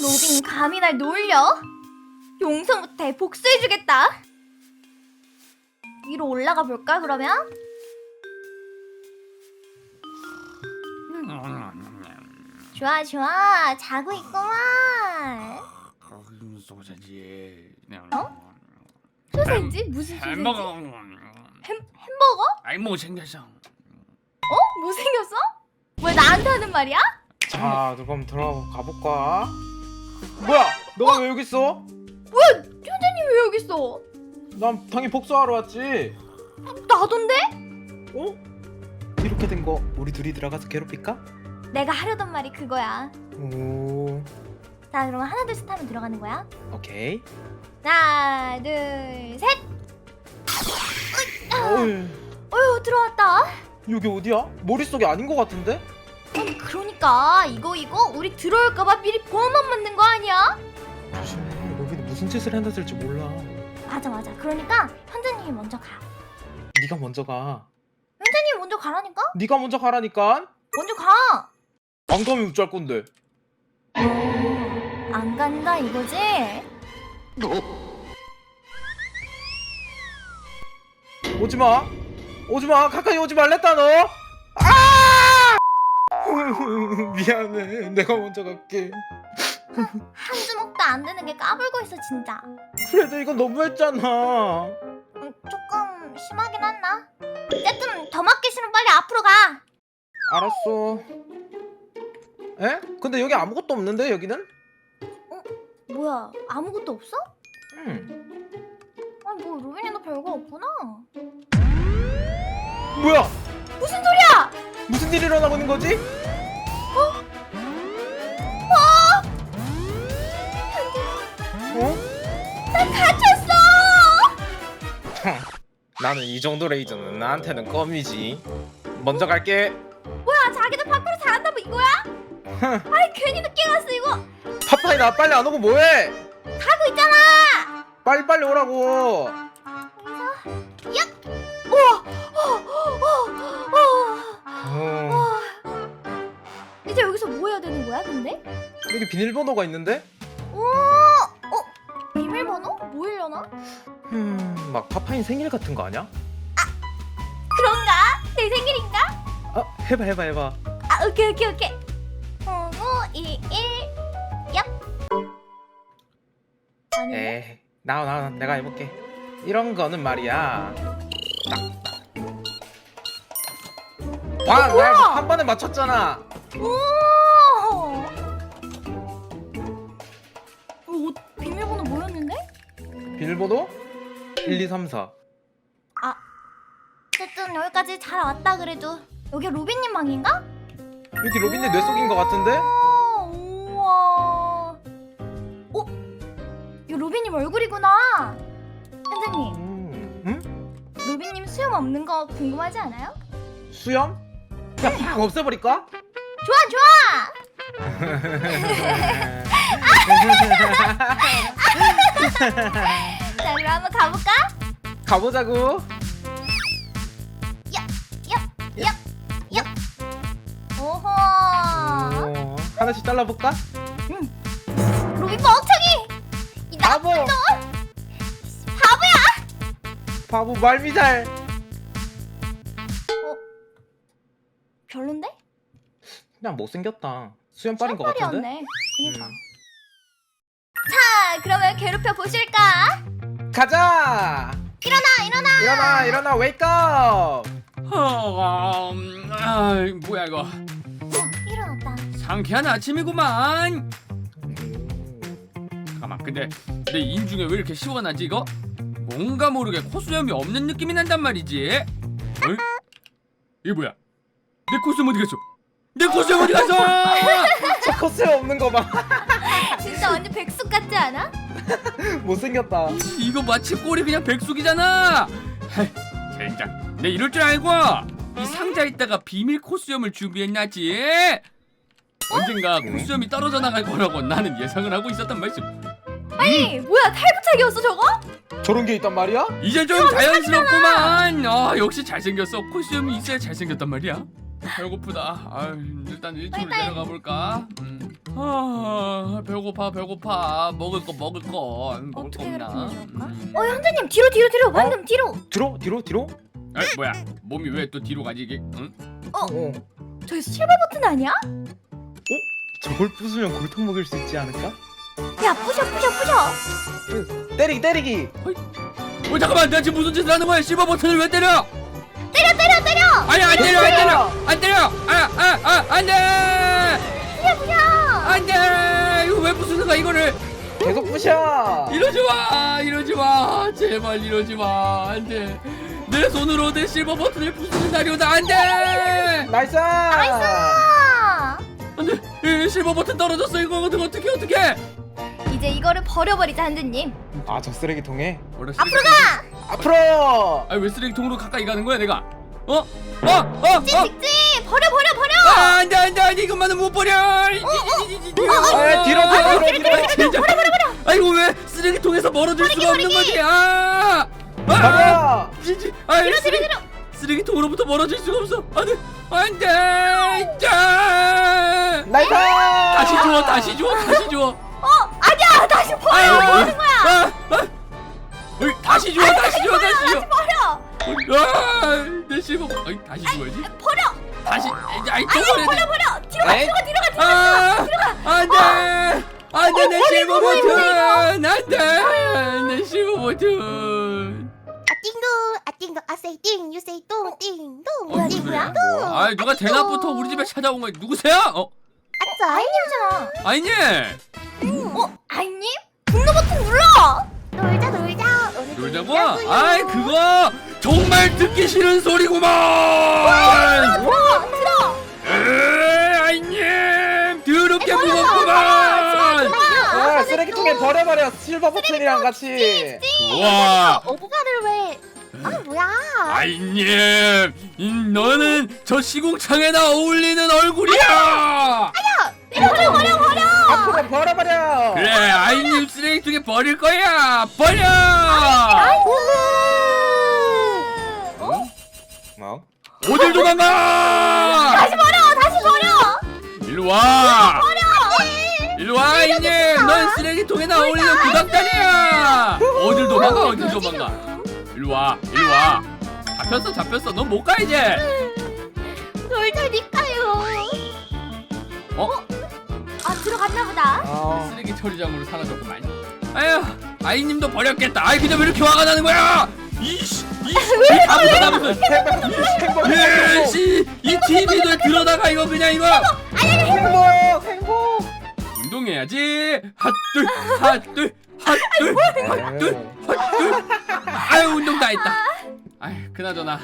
로빈 감히 날 놀려? 용서 못해 복수해주겠다 위로 올라가 볼까 그러면? 좋아 좋아 자고 있구만 소세지. 어? 소세지? 무슨 소세지? 햄버거. 햄, 햄버거? 아이 뭐 생겼어. 어? 못생겼어? 왜 나한테 하는 말이야? 자 그럼 들어가 볼까? 뭐야? 너가 왜 여기 있어? 뭐야 현재님 왜 여기 있어? 난 당연히 복수하러 왔지. 나던데? 어? 이렇게 된 거 우리 둘이 들어가서 괴롭힐까? 내가 하려던 말이 그거야 오, 자 그럼 하나 둘 셋 하면 들어가는 거야 오케이. 하나 둘 셋 어이, 어휴 들어왔다 여기 어디야? 머릿속이 아닌 것 같은데? 아니 그러니까 이거 이거 우리 들어올까봐 미리 보험만 만든 거 아니야? 조심해. 로빈이 무슨 짓을 해놨을지 몰라. 맞아 맞아 그러니까 현재님이 먼저 가 네가 먼저 가. 현재님이 먼저 가라니까? 네가 먼저 가라니까. 먼저 가! 안 가면 어쩔 건데? 안 간다 이거지? 오지 마. 오지 마. 가까이 오지 말랬다 너. 아! 미안해. 내가 먼저 갈게. 한 주먹도 안 되는 게 까불고 있어 진짜 그래도 이건 너무했잖아. 음, 조금 심하긴 했나? 어쨌든 더 맞기 싫으면 빨리 앞으로 가 알았어. 에? 근데 여기 아무것도 없는데 여기는? 뭐야 아무것도 없어? 응. 아니 뭐 로빈이도 별거 없구나 뭐야? 무슨 소리야! 무슨 일이 일어나고 있는 거지? 어? 난 갇혔어! 나는 이 정도 레이저는 나한테는 껌이지. 먼저 갈게. 뭐야 자기들 밖으로 잘한다고 이거야? 아이 괜히 늦게 갔어 이거 파파이 나 빨리 안 오고 뭐해? 가고 있잖아 빨리 빨리 오라고. 여기 비밀번호가 있는데? 오! 어? 비밀번호? 뭐이려나? 음, 막 파파이 생일 같은 거 아니야? 그런가? 내 생일인가? 아, 해봐 해봐 해봐. 아 오케이 오케이 오케이 0921 얍 아니 에이, 나와 나와 내가 해볼게. 이런 거는 말이야. 딱. 와, 뭐야? 나한 번에 맞췄잖아. 오! 비밀번호 1, 2, 3, 4. 어쨌든 여기까지 잘 왔다 그래도 여기 로빈님 방인가? 여기 로빈네 뇌 속인 거 같은데? 오, 우와 어? 이거 로빈님 얼굴이구나 현재님 음, 응? 로빈님 수염 없는 거 궁금하지 않아요? 수염? 그냥 팍 없애버릴까? 좋아 좋아 자 그럼 한번 가볼까? 가보자고. 오호 어, 하나씩 잘라볼까? 로빈 멍청이 이 나쁜 바보. 놈 바보야 바보 말미잘. 별론데? 그냥 못생겼다. 수염 빠린 거 같은데? 시험빨이었네 그니까 음. 자 그러면 괴롭혀 보실까? 가자. 일어나 일어나 일어나 일어나 웨이크업. 아, 뭐야 이거? 어, 일어났다 상쾌한 아침이구만. 가만. 근데 내 인중에 왜 이렇게 시원하지 이거? 뭔가 모르게 코수염이 없는 느낌이 난단 말이지. 어? 이게 뭐야? 내 코수염 어디 갔어? 내 코수염 어디 갔어? 저 컷에 없는 거 봐. 진짜 완전 백숙 같지 않아? 못생겼다. 이거 마치 꼴이 그냥 백숙이잖아. 하이, 젠장. 내 이럴 줄 알고 이 상자에다가 비밀 코수염을 준비했나지. 언젠가 코수염이 떨어져 나갈 거라고 나는 예상을 하고 있었단 말씀. 아니 뭐야 탈부착이었어 저거? 저런 게 있단 말이야? 이제 좀 자연스럽구만. 아 역시 잘생겼어. 코수염이 있어야 잘생겼단 말이야. 배고프다. 아유, 일단 1층으로 빨리. 내려가 볼까? 음. 아, 배고파, 배고파. 먹을 거, 먹을 거. 음, 먹을 어떻게 없나? 그렇게 좋을까? 음. 어 현재님 뒤로 뒤로 뒤로 방금 뒤로. 뒤로 뒤로 뒤로 아, 뭐야? 몸이 왜 또 뒤로 가지 이게? 응? 어저 실버 버튼 아니야? 저걸 부수면 골통 먹일 수 있지 않을까 야 부셔 부셔 부셔. 때리기 때리기 어, 잠깐만, 내가 지금 무슨 짓을 하는 거야? 실버 버튼을 왜 때려? 때려 때려 때려. 아니, 안 때려, 안 때려, 안 때려. 아, 아, 아, 안 돼. 부셔 부셔. 안 돼. 이거 왜 부수는 거야 이거를? 계속 부셔 이러지 마, 이러지 마, 제발 이러지 마, 안 돼. 내 손으로 내 실버 버튼을 부수는 날이 오다 안 돼. 나이스 아. 안 돼. 이 실버 버튼 떨어졌어. 이거 어떻게 어떻게? 이제 이거를 버려버리자 현재님. 아 저 쓰레기통에 앞으로 가. 앞으로 아왜 쓰레기통으로 가까이 가는 거야 내가? 어? 어? 어? 어? 찍찍 버려 버려 버려. 아, 안돼 안돼 안돼 이것만은 못 버려. 아 뒤로 뒤로 뒤로 뒤로 진짜. 아 이거 왜 쓰레기통에서 멀어질 수가 없는 거지? 아! 아! 진짜. 아 뒤로 뒤로 쓰레기 뒤로. 쓰레기통으로부터 멀어질 수가 없어. 안돼 안돼. 짜. 나이스 다시 줘 다시 줘 다시 줘. 어 아니야 다시 버려. 아, 뭐 하는 거야? 아, 아. 어이, 다시 줘 다시 줘 다시 줘. 버려. 아, 내 실버. 어이, 다시 줘야지. 버려. 다시. 아이 또 아니 버려야 돼. 버려 버려. 뒤로 가 에이. 뒤로 가 뒤로 가 뒤로 가. 아, 안돼, 안돼 내 실버 버리고, 버튼, 안돼 내 실버 버튼. 아 띵동 아 띵동 아세이 띵 유세이 똥 띵동 어, 뭐야? 뭐, 아, 누가 대낮부터 우리 집에 찾아온 거야? 누구세요? 어, 아싸 아이님이잖아. 아니님. 어 아이님? 분노 버튼 눌러. 놀자 놀자. 오늘 놀자고? 아이 그거 정말 듣기 싫은 소리구만. 들어 들어. 에이, 아이님 더럽게 무겁구만. 아 쓰레기통에 버려버려 실버 버튼이랑 같이 좋아. 오브가를 왜? 아 뭐야? 아이님, 이 너는 저 시궁창에나 어울리는 얼굴이야. 버려 버려 버려. 그래, 아이님 쓰레기통에 버릴 거야. 버려. 어? 뭐? 어딜 도망가? 다시 버려 다시 버려. 일로 와. 일로 와, 아이님. 넌 쓰레기통에나 어울리는 구닥다리야. 어딜 도망가? 어딜 도망가? 일로 와, 일로 와. 잡혔어, 잡혔어. 넌 못 가 이제. 놀자니까요. 어? 아 들어갔나 보다. 아 쓰레기 처리장으로 사라졌구만. 아휴, 아이님도 버렸겠다. 아이 근데 왜 이렇게 화가 나는 거야? 이씨, 이씨, 이 가부사다면서. 행복 행복 예씨, 이 TV들 들어다가 이거 그냥 이거 행복 행복 운동해야지. 핫둘, 핫둘, 핫둘, 핫둘, 핫둘. 아유 운동 다 했다. 아휴, 그나저나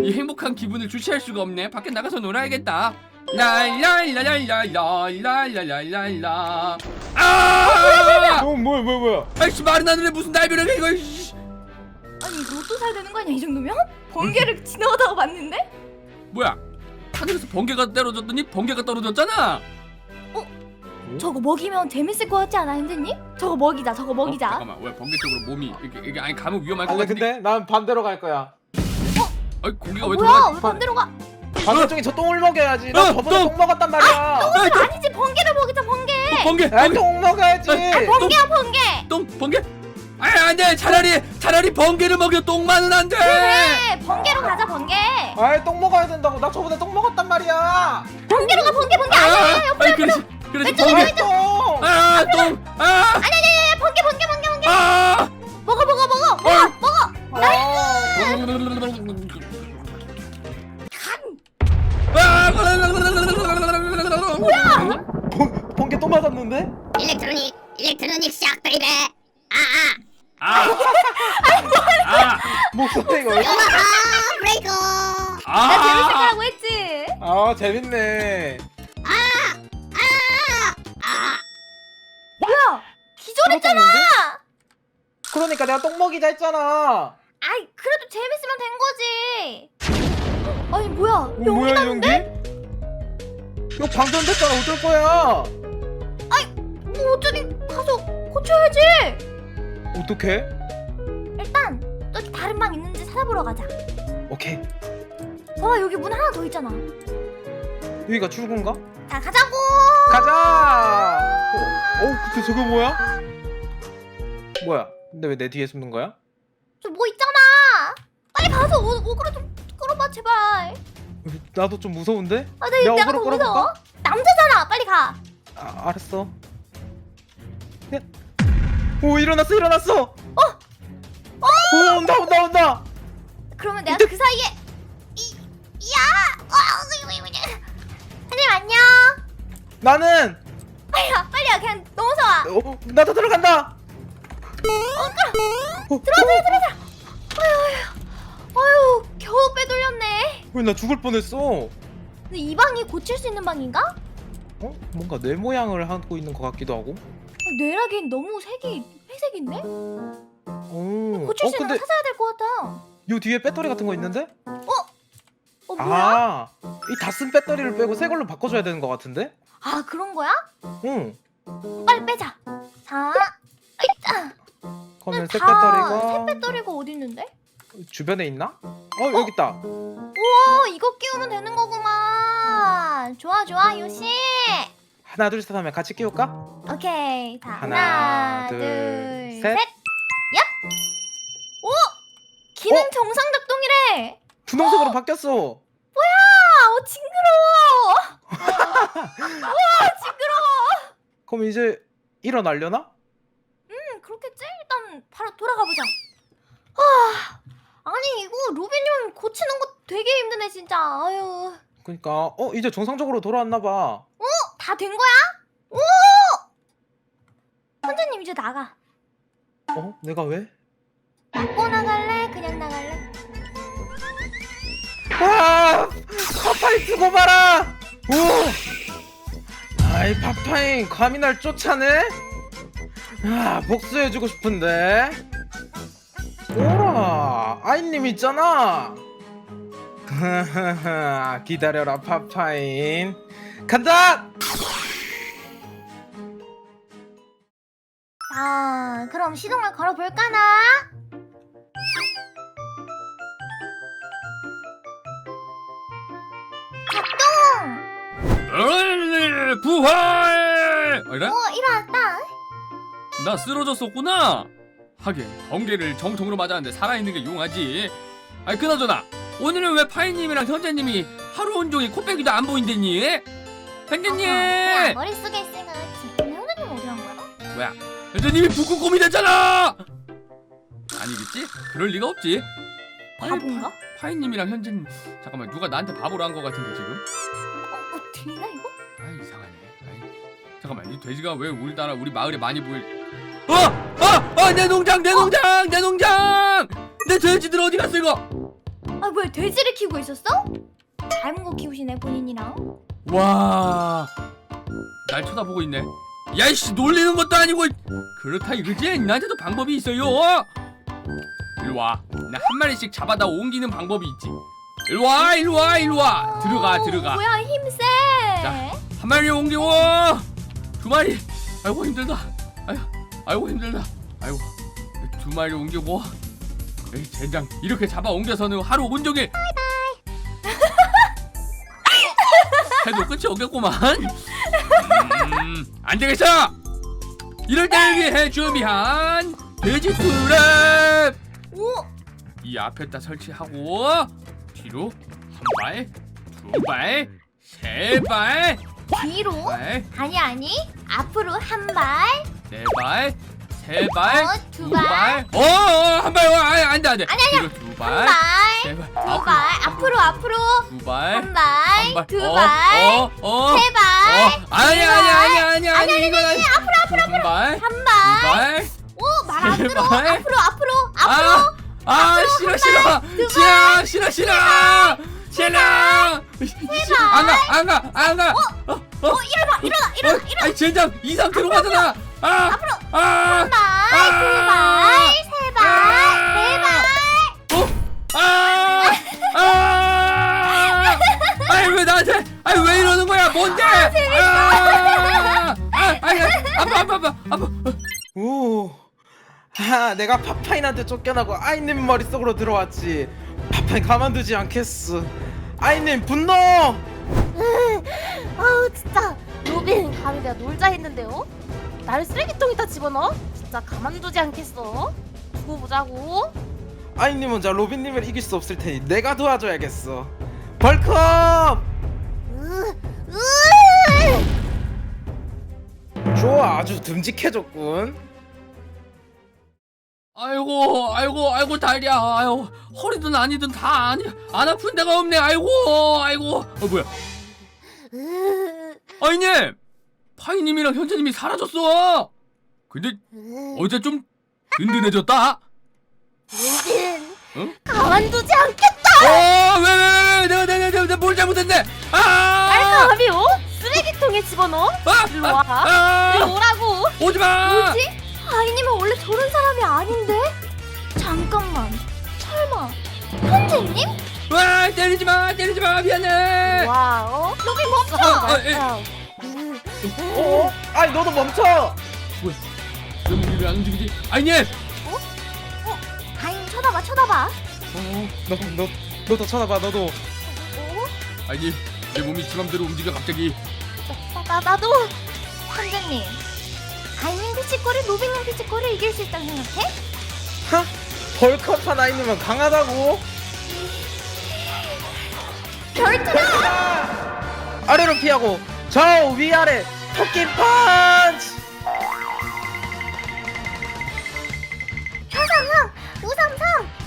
이 행복한 기분을 주체할 수가 없네. 밖에 나가서 놀아야겠다. 랄랄랄랄랄랄랄랄랄라. 아! 어 뭐야 뭐야 뭐야 아이씨 마른 하늘에 무슨 날벼락이 이거. 이씨. 아니 로또 사야 되는 거 아니야 이 정도면? 번개를 지나가다가 봤는데? 뭐야? 하늘에서 번개가 떨어졌더니 번개가 떨어졌잖아. 저거 먹이면 재밌을 것 같지 않아 현재님? 저거 먹이자 저거 어, 먹이자 잠깐만 왜 번개 쪽으로 몸이 이게 이게 아니 가면 위험할 것 아니 같은데. 근데 난 반대로 갈 거야 아이 고기가 어, 왜 뭐야 돌아? 왜 반대로 가? 반대쪽에 저 똥을 먹여야지. 어, 나 저번에 똥! 똥 먹었단 말이야. 아니지. 번개를 먹이자 번개. 번개. 아, 번개. 똥 먹어야지. 번개야 번개. 똥 번개. 아니 안돼 차라리 차라리 번개를 먹여. 똥만은 안돼. 그래 번개로 가자 번개. 아이 똥 먹어야 된다고. 나 저번에 똥 먹었단 말이야. 번개로 가 번개 번개. 아, 아니야 옆에 아니 그렇지 그렇지 왼쪽으로, 번개. 아이 똥. 아 똥. 아. 아니 아니 아니 번개 번개 번개 번개. 아. 먹어 먹어 어. 먹이자 했잖아 아이 그래도 재밌으면 된 거지 아니 뭐야 어, 연기 뭐야 이 나는데? 연기? 이거 방전됐잖아 어쩔 거야 뭐 어쩌니 가서 고쳐야지 어떡해? 일단 저기 다른 방 있는지 찾아보러 가자 오케이 봐봐 여기 문 하나 더 있잖아 여기가 출구인가? 자 가자고. 가자! 어, 어 근데 저거 뭐야? 뭐야? 근데 왜 내 뒤에 숨는 거야? 저 뭐 있잖아. 빨리 가서 오, 오그로 좀 끌어봐 제발. 나도 좀 무서운데? 아, 나 내가 내가 더 무서워. 끌어볼까? 남자잖아. 빨리 가. 아, 알았어. 야. 오 일어났어 일어났어. 어? 오 온다 온다 온다. 그러면 내가 그 사이에 이 야. 어, 이거, 이거, 이거. 선생님 안녕. 나는 빨리 와. 빨리 와. 그냥 너무 무서워. 어, 나도 들어간다. 어, 들어와 들어와 들어와. 아유 아유. 겨우 빼돌렸네. 왜나 죽을 뻔했어? 근데 이 방이 고칠 수 있는 방인가? 어? 뭔가 뇌 모양을 하고 있는 것 같기도 하고. 아, 뇌라기엔 너무 색이 회색인데? 오. 고칠 어 수 있는 근데 거 찾아야 될 것 같아. 요 뒤에 배터리 같은 거 있는데? 어 뭐야? 아, 이 다 쓴 배터리를 빼고 새 걸로 바꿔줘야 되는 것 같은데? 아 그런 거야? 응. 빨리 빼자. 자, 아이짜. 그러면 새다 배터리가 새 배터리가 어디 있는데? 주변에 있나? 어 여기 있다. 우와 이거 끼우면 되는 거구만. 좋아 좋아 요시. 하나 둘 셋 하면 같이 끼울까? 오케이. 자 하나, 하나, 둘, 둘, 셋. 셋. 얍. 오 기능 정상 작동이래. 분홍색으로 바뀌었어. 아, 어 징그러워. 와 징그러워. 그럼 이제 일어나려나? 일단 바로 돌아가 보자. 아, 아니 이거 루비님 고치는 거 되게 힘드네 진짜. 아유, 그러니까 어 이제 정상적으로 돌아왔나 봐. 다 된 거야? 오! 선생님 이제 나가. 어? 내가 왜? 맞고 나갈래? 그냥 나갈래? 아! 파파이 두고 봐라! 오! 아이 파파이 감히 날 쫓아내? 아 복수해주고 싶은데 오라 아이님 있잖아 기다려라 파파인 간다! 자, 그럼 시동을 걸어볼까나? 작동! 부활! 어이라? 나 쓰러졌었구나. 하긴 번개를 정통으로 맞았는데 살아있는 게 용하지. 아이 그나저나 오늘은 왜 파이님이랑 현재님이 하루 온종일 코빼기도 안 보인댔니? 현재님! 그냥 머릿속에 있으니까. 근데 현우님 어디 간 거야? 뭐야? 현재님이 북극곰이 됐잖아! 아니겠지? 그럴 리가 없지. 아니, 바본가? 파, 파이님이랑 현재님 잠깐만 누가 나한테 바보로 한 거 같은데 지금? 어, 어, 들리나 이거? 아 이상하네. 아이, 잠깐만 이 돼지가 왜 우리나라 우리 마을에 많이 보일? 어! 어! 어! 내 농장! 내 농장! 내 농장! 내 돼지들 어디 갔어 이거? 아, 뭐야, 돼지를 키우고 있었어? 닮은 거 키우시네, 본인이랑. 와. 날 쳐다보고 있네. 야이씨 놀리는 것도 아니고 그렇다 이거지? 나한테도 방법이 있어요. 일로 와. 나 한 마리씩 잡아다 옮기는 방법이 있지. 일로 와, 일로 와, 일로 와. 들어가, 어, 들어가. 뭐야, 힘세. 자. 한 마리 옮기고 두 마리. 아이고 힘들다. 아이고, 아이고 힘들다. 아이고 두 마리 옮기고. 에이, 젠장 이렇게 잡아 옮겨서는 하루 온종일. 해도 끝이 없겠구만. 음, 안 되겠어. 이럴 때를 위해 준비한 돼지 트랩. 오, 이 앞에다 설치하고 뒤로 한 발, 두 발, 세 발, 뒤로? 발, 아니, 아니. 앞으로 한 발. 네 발, 세 발, 어, 두두 발. 발, 어, 어, 한 발, 어, 아니, 안 돼, 안 돼. 아니, 아니야. 뒤로 두한 발, 발. 세 발, 두 발. 앞으로, 앞으로. 두 발, 한 발. 한 발, 두 어, 발. 어, 어, 세 발. 어, 아니, 아니, 아니, 아니, 아니, 아니, 이건 아니. 앞으로, 앞으로, 한 발, 한 두 발. 발, 오, 말 안 세 들어. 발. 앞으로, 앞으로. 앞으로. 아, 아, 싫어, 싫어, 싫어, 싫어, 싫어, 싫어. 안 가, 안 가, 안 가. 어, 어, 일어나, 일어나, 일어나. 어, 아니 젠장 이 상태로 가잖아. 아, 앞으로. 아, 한 발, 두 발, 세 발, 네 발. 어, 아, 아, 아니 왜 나한테, 아니 왜 이러는 거야? 뭔데? 아, 아, 아니, 아파, 아파, 아파, 아파. 오. 아, 내가 파파인한테 쫓겨나고 아이님 머릿속으로 들어왔지. 파파인 가만두지 않겠어. 아이님 분노! 아우 진짜 로빈 감히 내가 놀자 했는데요? 나를 쓰레기통에다 집어넣어? 진짜 가만두지 않겠어? 두고 보자고. 아이님 혼자 로빈님을 이길 수 없을 테니 내가 도와줘야겠어. 벌컵! 으, 으. 좋아, 아주 듬직해졌군. 아이고 아이고 아이고 다리야 아유 허리든 아니든 다 아니 안 아픈 데가 없네 아이고 아이고 어 뭐야 으, 아이님 파이님이랑 현재님이 사라졌어 근데 으. 어제 좀 든든해졌다 응? 가만두지 않겠다. 어왜왜왜 내가 내가 내가 뭘 잘못했네 아 어? 쓰레기통에 집어넣어? 아! 일로 와. 아! 일로 오라고. 오지 마 뭐지? 아이님은 원래 저런 사람이 아닌데? 잠깐만. 설마 현재님? 와 때리지 마 때리지 마 미안해 와, 어? 로빈 멈춰. 아, 에. 어? 아니 너도 멈춰. 왜 무기를 안 움직이지 아이님 아이님 쳐다봐, 쳐다봐. 어, 너 너 너도 쳐다봐, 너도. 어? 아이님 내 몸이 지 맘대로 움직여 갑자기 나, 나, 나도. 현재님. 아이님 피치코를 로빈님 피치코를 이길 수 있다고 생각해? 하? 벌컵한 아이님은 강하다고. 별투라! 아래로 피하고 좌우 위아래 토끼 펀치.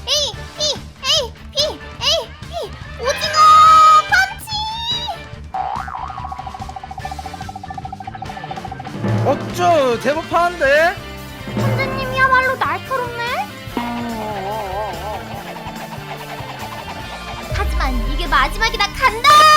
A, B, A, B, A, B, 오징어 펀치! 어쭈 제법 파는데? 현재님이야말로 날카롭네. 하지만 이게 마지막이다 간다.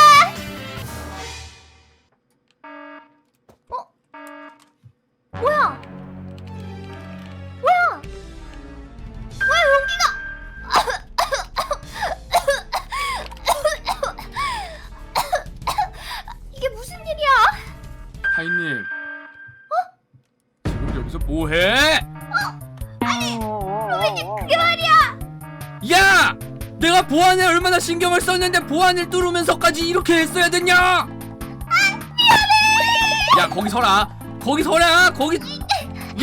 얼마나 신경을 썼는데 보안을 뚫으면서까지 이렇게 했어야 됐냐? 야 거기 서라 거기 서라 거기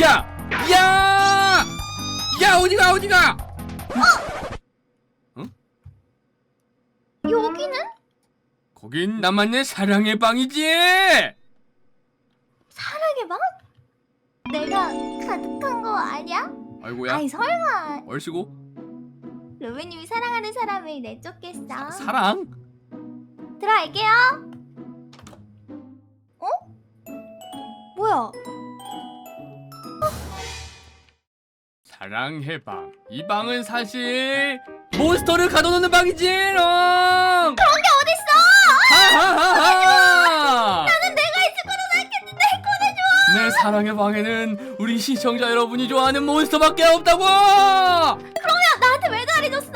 야! 야! 야 어디가 어디가 여기는 거긴 나만의 사랑의 방이지 사랑의 방? 내가 가득한 거 아니야? 아이고야 아이 설마 얼씨구 로빈님이 사랑하는 사람을 내쫓겠어? 사랑? 들어갈게요. 어? 뭐야? 사랑의 방. 이 방은 사실 몬스터를 가둬놓는 방이지롱. 그런 게 어딨어? 하하하하. 나는 내가 있을 거라 생각했는데 꺼내줘. 내 사랑의 방에는 우리 시청자 여러분이 좋아하는 몬스터밖에 없다고. 그러 가리줬어?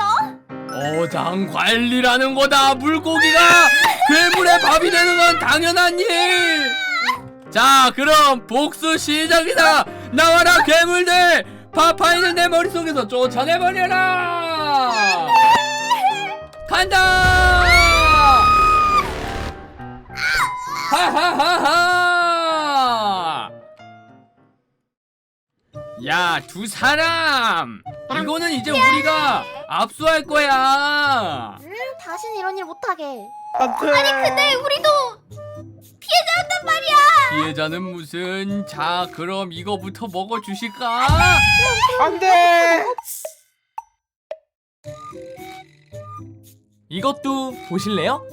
어장 관리라는 거다. 물고기가 괴물의 밥이 되는 건 당연한 일. 자, 그럼 복수 시작이다. 나와라 괴물들. 파파이는 내 머릿속에서 쫓아내버려라. 간다. 하하하하. 야, 두 사람. 이거는 이제 우리가 압수할 거야. 음, 다신 이런 일 못하게. 안돼. 아니 근데 우리도 피해자였단 말이야. 피해자는 무슨? 자, 그럼 이거부터 먹어 주실까? 안돼. 이것도 보실래요?